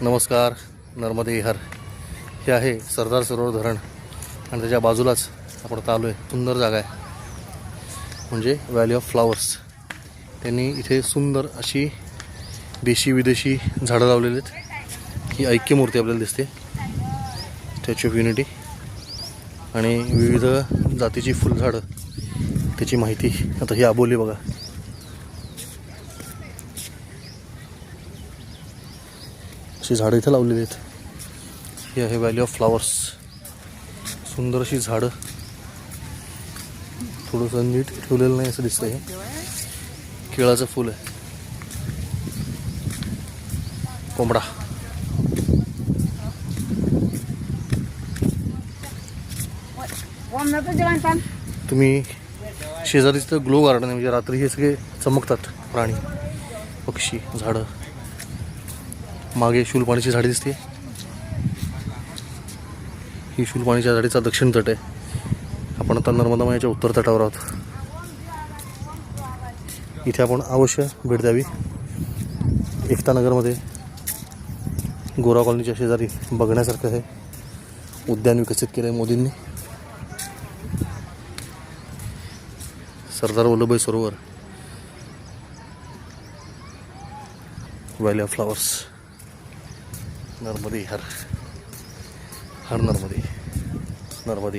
नमस्कार नर्मदे हर. हे आहे सरदार सरोवर धरण. आणि त्याच्या बाजूलाच आपण आता आलो आहे सुंदर जागा आहे. म्हणजे व्हॅली ऑफ फ्लावर्स त्यांनी इथे सुंदर अशी देशी विदेशी झाडं लावलेली आहेत. ही ऐक्यमूर्ती आपल्याला दिसते. स्टॅच्यू ऑफ युनिटी आणि विविध जातीची फुलझाडं. त्याची माहिती. आता ही आबोली बघा. अशी झाडं इथं लावलेली आहेत. ही आहे व्हॅली ऑफ फ्लावर्स सुंदर अशी झाडं. थोडंसं नीट ठेवलेलं नाही असं दिसतंय. हे केळाचं फुल आहे. कोंबडा. तुम्ही शेजारीच ग्लो गार्डन आहे. म्हणजे रात्री हे सगळे चमकतात प्राणी पक्षी झाडं. मागे शूलपाणीची झाडे दिसते. ही शूलपाणीच्या झाडीचा दक्षिण तट आहे. आपण आता नर्मदा मायाच्या उत्तर तटावर आहोत. इथे आपण अवश्य भेट द्यावी. एकतानगरमध्ये गोरा कॉलनीच्या शेजारी बघण्यासारखं आहे उद्यान विकसित केलं आहे मोदींनी. Sardar Vallabhbhai Sarovar. Valley of flowers Narmade हर हर नर्मदे नर्मदे